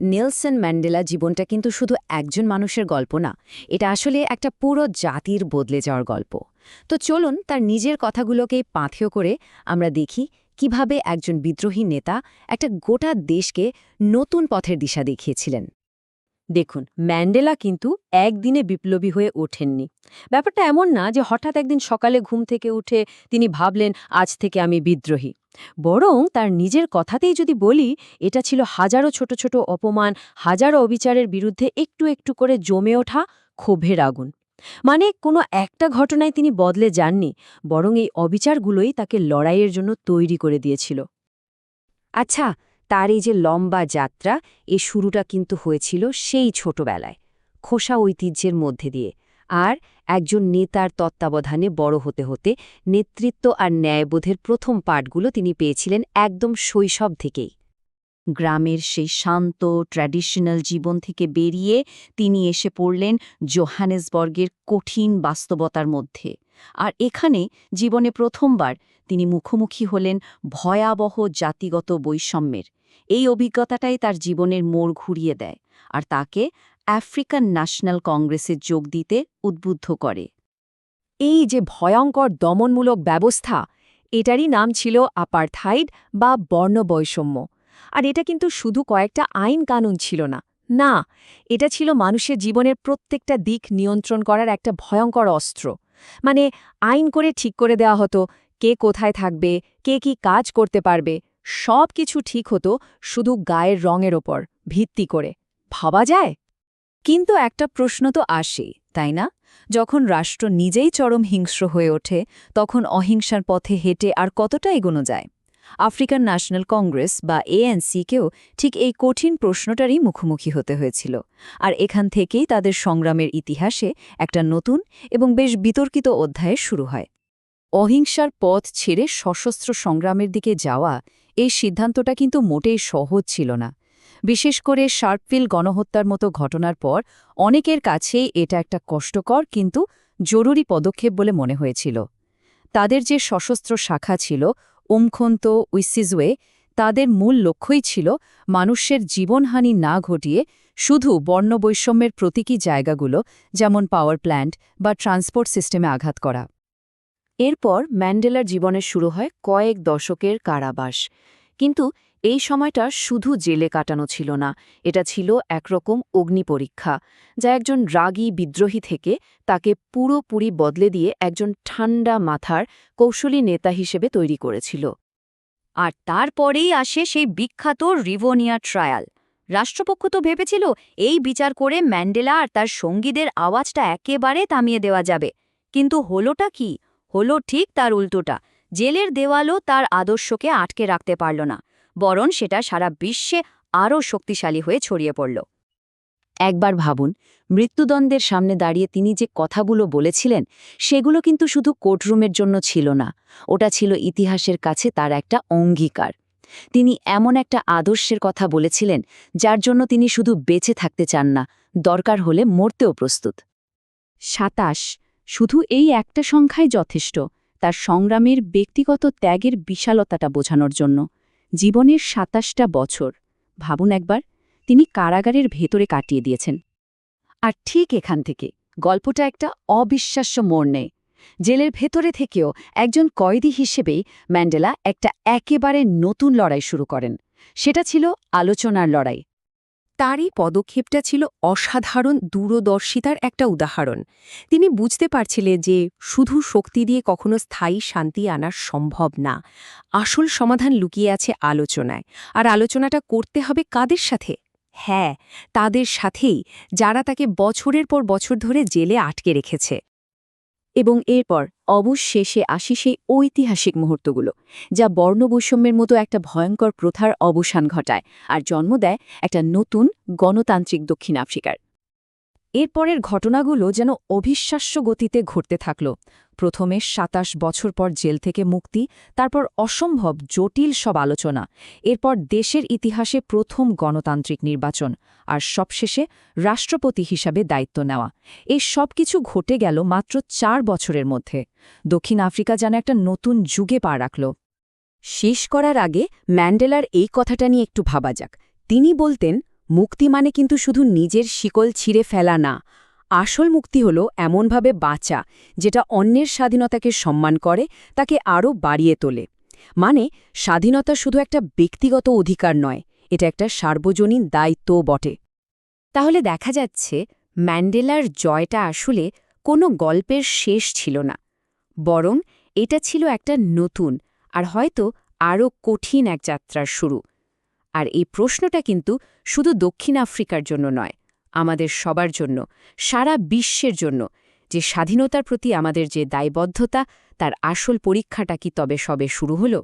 Nelson Mandela জীবনটা কিন্তু শুধু একজন মানুষের গল্প না, এটা আসলে একটা পুরো জাতির বদলে যাওয়ার গল্প। তো চলুন তার নিজের কথাগুলোকেই পাথেয় করে আমরা দেখি কীভাবে একজন বিদ্রোহী নেতা একটা গোটা দেশকে নতুন পথের দিশা দেখিয়েছিলেন। দেখুন, ম্যান্ডেলা কিন্তু একদিনে বিপ্লবী হয়ে ওঠেননি। ব্যাপারটা এমন না যে হঠাৎ একদিন সকালে ঘুম থেকে উঠে তিনি ভাবলেন, আজ থেকে আমি বিদ্রোহী। বরং তার নিজের কথাতেই যদি বলি, এটা ছিল হাজারো ছোট ছোট অপমান, হাজারো অবিচারের বিরুদ্ধে একটু একটু করে জমে ওঠা ক্ষোভের আগুন। মানে কোনো একটা ঘটনায় তিনি বদলে যাননি, বরং এই অবিচারগুলোই তাকে লড়াইয়ের জন্য তৈরি করে দিয়েছিল। আচ্ছা তার এই যে লম্বা যাত্রা, এ শুরুটা কিন্তু হয়েছিল সেই ছোটবেলায়, খোসা ঐতিহ্যের মধ্যে দিয়ে। আর একজন নেতার তত্ত্বাবধানে বড় হতে হতে নেতৃত্ব আর ন্যায়বোধের প্রথম পাঠগুলো তিনি পেয়েছিলেন একদম শৈশব থেকেই। গ্রামের সেই শান্ত, ট্র্যাডিশনাল জীবন থেকে বেরিয়ে তিনি এসে পড়লেন জোহানেসবর্গের কঠিন বাস্তবতার মধ্যে। আর এখানে জীবনে প্রথমবার তিনি মুখোমুখি হলেন ভয়াবহ জাতিগত বৈষম্যের। এই অভিজ্ঞতাটাই তার জীবনের মোড় ঘুরিয়ে দেয়। আর তাকে আফ্রিকান ন্যাশনাল কংগ্রেসে যোগ দিতে উদ্বুদ্ধ করে। এই যে ভয়ঙ্কর দমনমূলক ব্যবস্থা, এটারই নাম ছিল আপারথাইড বা বর্ণবৈষম্য। আর এটা কিন্তু শুধু কয়েকটা আইন কানুন ছিল না। না, এটা ছিল মানুষের জীবনের প্রত্যেকটা দিক নিয়ন্ত্রণ করার একটা ভয়ঙ্কর অস্ত্র। মানে আইন করে ঠিক করে দেওয়া হতো, কে কোথায় থাকবে, কে কি কাজ করতে পারবে সব কিছু ঠিক হতো শুধু গায়ের রঙের ওপর, ভিত্তি করে। ভাবা যায়? কিন্তু একটা প্রশ্ন তো আসে, তাই না? যখন রাষ্ট্র নিজেই চরম হিংস্র হয়ে ওঠে, তখন অহিংসার পথে হেঁটে আর কতটা এগোনো যায়? আফ্রিকান ন্যাশনাল কংগ্রেস বা এএনসিকেও ঠিক এই কঠিন প্রশ্নটারই মুখোমুখি হতে হয়েছিল। আর এখান থেকেই তাদের সংগ্রামের ইতিহাসে একটা নতুন এবং বেশ বিতর্কিত অধ্যায় শুরু হয়। অহিংসার পথ ছেড়ে সশস্ত্র সংগ্রামের দিকে যাওয়া, এই সিদ্ধান্তটা কিন্তু মোটেই সহজ ছিল না। বিশেষ করে শার্পফিল গণহত্যার মতো ঘটনার পর অনেকের কাছেই এটা একটা কষ্টকর কিন্তু জরুরি পদক্ষেপ বলে মনে হয়েছিল। তাদের যে সশস্ত্র শাখা ছিল, উমখন্ত, উইসিজওয়ে, তাদের মূল লক্ষ্যই ছিল মানুষের জীবনহানি না ঘটিয়ে শুধু বর্ণবৈষম্যের প্রতীকী জায়গাগুলো, যেমন পাওয়ার প্ল্যান্ট বা ট্রান্সপোর্ট সিস্টেমে আঘাত করা। এরপর ম্যান্ডেলার জীবনে শুরু হয় কয়েক দশকের কারাবাস। কিন্তু এই সময়টা শুধু জেলে কাটানো ছিল না, এটা ছিল একরকম অগ্নি পরীক্ষা, যা একজন রাগী বিদ্রোহী থেকে তাকে পুরোপুরি বদলে দিয়ে একজন ঠান্ডা মাথার কৌশলী নেতা হিসেবে তৈরি করেছিল। আর তারপরেই আসে সেই বিখ্যাত রিভোনিয়া ট্রায়াল। রাষ্ট্রপক্ষ তো ভেবেছিল, এই বিচার করে ম্যান্ডেলা আর তার সঙ্গীদের আওয়াজটা একেবারে থামিয়ে দেওয়া যাবে। কিন্তু হলোটা কি? হলো ঠিক তার উল্টোটা। জেলের দেওয়ালও তার আদর্শকে আটকে রাখতে পারল না, বরং সেটা সারা বিশ্বে আরও শক্তিশালী হয়ে ছড়িয়ে পড়ল। একবার ভাবুন, মৃত্যুদণ্ডের সামনে দাঁড়িয়ে তিনি যে কথাগুলো বলেছিলেন, সেগুলো কিন্তু শুধু কোর্টরুমের জন্য ছিল না, ওটা ছিল ইতিহাসের কাছে তার একটা অঙ্গীকার। তিনি এমন একটা আদর্শের কথা বলেছিলেন, যার জন্য তিনি শুধু বেঁচে থাকতে চান না, দরকার হলে মরতেও প্রস্তুত। সাতাশ, শুধু এই একটা সংখ্যাই যথেষ্ট তার সংগ্রামের ব্যক্তিগত ত্যাগের বিশালতাটা বোঝানোর জন্য জীবনের সাতাশটা বছর। ভাবুন একবার, তিনি কারাগারের ভেতরে কাটিয়ে দিয়েছেন। আর ঠিক এখান থেকে গল্পটা একটা অবিশ্বাস্য মোড় নেয়। জেলের ভেতরে থেকেও একজন কয়েদি হিসেবেই ম্যান্ডেলা একটা একেবারে নতুন লড়াই শুরু করেন। সেটা ছিল আলোচনার লড়াই। তারই পদক্ষেপটা ছিল অসাধারণ দূরদর্শিতার একটা উদাহরণ। তিনি বুঝতে পারছিলেন যে শুধু শক্তি দিয়ে কখনো স্থায়ী শান্তি আনা সম্ভব না, আসল সমাধান লুকিয়ে আছে আলোচনায়। আর আলোচনাটা করতে হবে কাদের সাথে? হ্যাঁ তাদের সাথেই, যারা তাকে বছরের পর বছর ধরে জেলে আটকে রেখেছে। এবং এরপর অবশেষে আসি সেই ঐতিহাসিক মুহূর্তগুলো, যা বর্ণবৈষম্যের মতো একটা ভয়ঙ্কর প্রথার অবসান ঘটায় আর জন্ম দেয় একটা নতুন গণতান্ত্রিক দক্ষিণ আফ্রিকার। এরপরের ঘটনাগুলো যেন অবিশ্বাস্য গতিতে ঘটতে থাকল। প্রথমে সাতাশ বছর পর জেল থেকে মুক্তি, তারপর অসম্ভব, জটিল সব আলোচনা, এরপর দেশের ইতিহাসে প্রথম গণতান্ত্রিক নির্বাচন, আর সবশেষে রাষ্ট্রপতি হিসাবে দায়িত্ব নেওয়া। এই সব কিছু ঘটে গেল মাত্র চার বছরের মধ্যে। দক্ষিণ আফ্রিকা যেন একটা নতুন যুগে পা রাখল। শেষ করার আগে ম্যান্ডেলার এই কথাটা নিয়ে একটু ভাবা যাক। তিনি বলতেন মুক্তি মানে কিন্তু শুধু নিজের শিকল ছিঁড়ে ফেলা না। আসল মুক্তি হল এমনভাবে বাঁচা, যেটা অন্যের স্বাধীনতাকে সম্মান করে, তাকে আরও বাড়িয়ে তোলে। মানে স্বাধীনতা শুধু একটা ব্যক্তিগত অধিকার নয়, এটা একটা সার্বজনীন দায়িত্বও বটে। তাহলে দেখা যাচ্ছে, ম্যান্ডেলার জয়টা আসলে কোনো গল্পের শেষ ছিল না। বরং এটা ছিল একটা নতুন, আর হয়তো আরও কঠিন এক যাত্রার শুরু। আর এই প্রশ্নটা কিন্তু শুধু দক্ষিণ আফ্রিকার জন্য নয়, আমাদের সবার জন্য, সারা বিশ্বের জন্য, যে স্বাধীনতার প্রতি আমাদের যে দায়বদ্ধতা, তার আসল পরীক্ষাটা কি তবে সবে শুরু হলো?